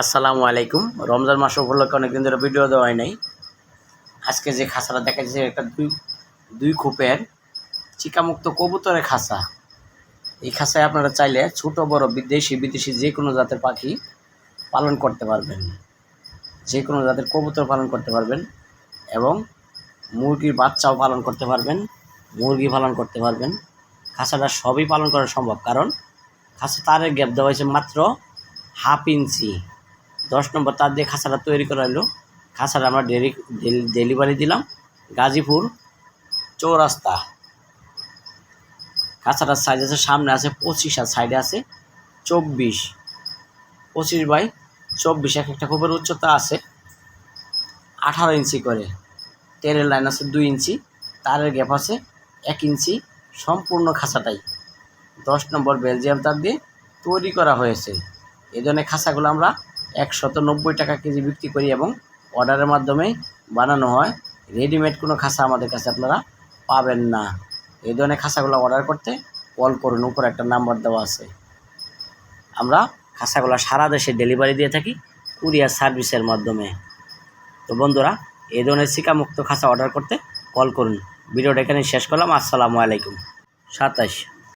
আসসালামু আলাইকুম। রমজান মাস উপলক্ষে অনেকদিন ধরে ভিডিও দেওয়া হয় নাই। আজকে যে খাঁচাটা দেখা যাচ্ছে একটা দুই দুই খোপের চিকামুক্ত কবুতরের খাঁচা এই খাঁচায় আপনারা চাইলে ছোট, বড়, বিদেশি বিদেশি যে কোনো জাতের পাখি পালন করতে পারবেন। যে কোনো জাতের কবুতর পালন করতে পারবেন এবং মুরগির বাচ্চাও পালন করতে পারবেন, মুরগি পালন করতে পারবেন। খাঁচাটা সবই পালন করা সম্ভব, কারণ খাঁচা তারের গ্যাপ দেওয়া হয়েছে মাত্র হাফ ইঞ্চি। দশ নম্বর তার দিয়ে খাঁচাটা তৈরি করা হলো খাঁচাটা আমরা ডেলি ডেলিভারি দিলাম গাজীপুর চৌরাস্তা। খাঁচাটার সাইজ আছে, সামনে আছে পঁচিশ আর সাইডে আছে চব্বিশ। পঁচিশ বাই চব্বিশ, এক একটা খোপের উচ্চতা আছে আঠারো ইঞ্চি করে। তেলের লাইন আছে দুই ইঞ্চি, তারের গ্যাপ আছে এক ইঞ্চি, সম্পূর্ণ খাঁচাটাই দশ নম্বর বেলজিয়াম তার দিয়ে তৈরি করা হয়েছে। এই ধরনের খাঁচাগুলো আমরা একশত নব্বই টাকা কেজি বিক্রি করি এবং অর্ডারের মাধ্যমে বানানো হয়। রেডিমেড কোনো খাঁচা আমাদের কাছে আপনারা পাবেন না। এই ধরনের খাঁচাগুলো অর্ডার করতে কল করুন, উপরে একটা নাম্বার দেওয়া আছে। আমরা খাঁচাগুলো সারা দেশে ডেলিভারি দিয়ে থাকি কুরিয়ার সার্ভিসের মাধ্যমে। তো বন্ধুরা, এই ধরনের শিকামুক্ত খাঁচা অর্ডার করতে কল করুন। ভিডিওটা এখানে শেষ করলাম। আসসালামু আলাইকুম। সাতাশ।